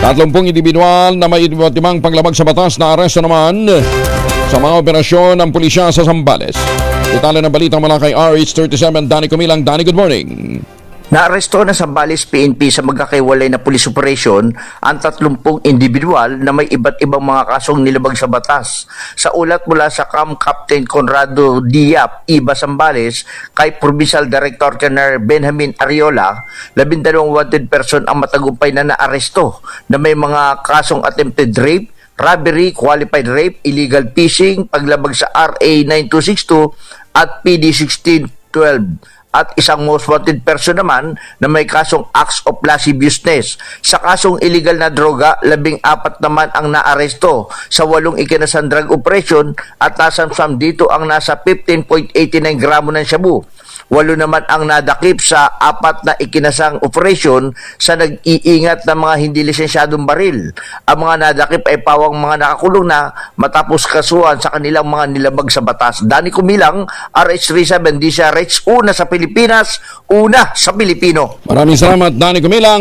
Tatlumpong individual na may iba't ibang paglabag sa batas na aresto naman sa mga operasyon ng pulisya sa Zambales. Detalye ng balita mula kay RH37 Danny Kumilang. Danny, good morning. Naaresto na sa Balis PNP sa magkakaiwalay na police operation ang 30 individual na may iba't ibang mga kasong nilabag sa batas. Sa ulat mula sa CAM Captain Conrado Diap, Iba Sambales, kay Provincial Director General Benjamin Ariola, labindalawang wanted person ang matagumpay na naaresto na may mga kasong attempted rape, robbery, qualified rape, illegal fishing, paglabag sa RA 9262 at PD 1612 at isang most wanted person naman na may kasong acts of lasciviousness. Sa kasong illegal na droga, labing apat naman ang naaresto sa walong ikinasan drug operation at nasamsam dito ang nasa 15.89 gramo ng shabu. Walo naman ang nadakip sa apat na ikinasang operasyon sa nag-iingat ng mga hindi lisensyadong baril. Ang mga nadakip ay pawang mga nakakulong na matapos kasuhan sa kanilang mga nilabag sa batas. Dani Kumilang, RH37, DCRH, una sa Pilipinas, una sa Pilipino. Maraming salamat, Danny Kumilang.